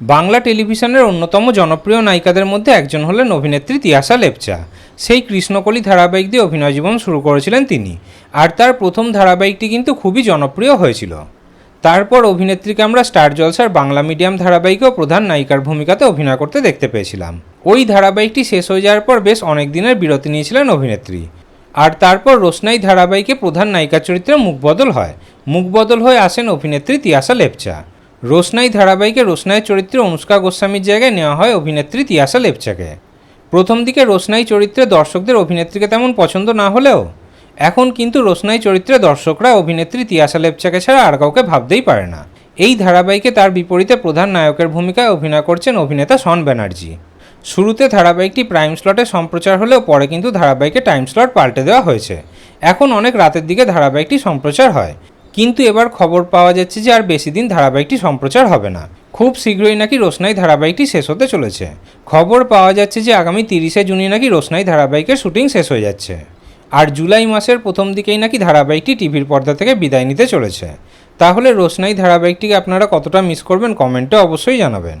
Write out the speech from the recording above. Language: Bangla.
বাংলা টেলিভিশনের অন্যতম জনপ্রিয় নায়িকাদের মধ্যে একজন হলেন অভিনেত্রী তিয়াশা লেপচা। সেই কৃষ্ণকলি ধারাবাহিক দিয়ে অভিনয় জীবন শুরু করেছিলেন তিনি। আর তার প্রথম ধারাবাহিকটি কিন্তু খুবই জনপ্রিয় হয়েছিল। তারপর অভিনেত্রীকে আমরা স্টার জলসার বাংলা মিডিয়াম ধারাবাহিকেও প্রধান নায়িকার ভূমিকাতে অভিনয় করতে দেখতে পেয়েছিলাম। ওই ধারাবাহিকটি শেষ হয়ে যাওয়ার পর বেশ অনেক দিনের বিরতি নিয়েছিলেন অভিনেত্রী। আর তারপর রোশনাই ধারাবাহিকে প্রধান নায়িকা চরিত্রে মুখবদল হয়। মুখবদল হয়ে আসেন অভিনেত্রী তিয়াশা লেপচা। রোশনাই ধারাবাহিকে রোশনাই চরিত্রে অনুষ্কা গোস্বামীর জায়গায় নেওয়া হয় অভিনেত্রী তিয়াশা লেপচাকে। প্রথম দিকে রোশনাই চরিত্রে দর্শকদের অভিনেত্রীকে তেমন পছন্দ না হলেও, এখন কিন্তু রোশনাই চরিত্রে দর্শকরা অভিনেত্রী তিয়াশা লেপচাকে ছাড়া আর কাউকে ভাবতেই পারে না। এই ধারাবাহিকে তার বিপরীতে প্রধান নায়কের ভূমিকায় অভিনয় করছেন অভিনেতা শন ব্যানার্জি। শুরুতে ধারাবাহিকটি প্রাইম স্লটে সম্প্রচার হলেও পরে কিন্তু ধারাবাহিকে টাইম স্লট পাল্টে দেওয়া হয়েছে। এখন অনেক রাতের দিকে ধারাবাহিকটি সম্প্রচার হয়। কিন্তু এবার খবর পাওয়া যাচ্ছে যে আর বেশি দিন ধারাবাহিকটি সম্প্রচার হবে না। খুব শীঘ্রই নাকি রোশনাই ধারাবাহিকটি শেষ হতে চলেছে। খবর পাওয়া যাচ্ছে যে আগামী তিরিশে জুনই নাকি রোশনাই ধারাবাহিকের শুটিং শেষ হয়ে যাচ্ছে। আর জুলাই মাসের প্রথম দিকেই নাকি ধারাবাহিকটি টিভির পর্দা থেকে বিদায় নিতে চলেছে। তাহলে রোশনাই ধারাবাহিকটিকে আপনারা কতটা মিস করবেন কমেন্টে অবশ্যই জানাবেন।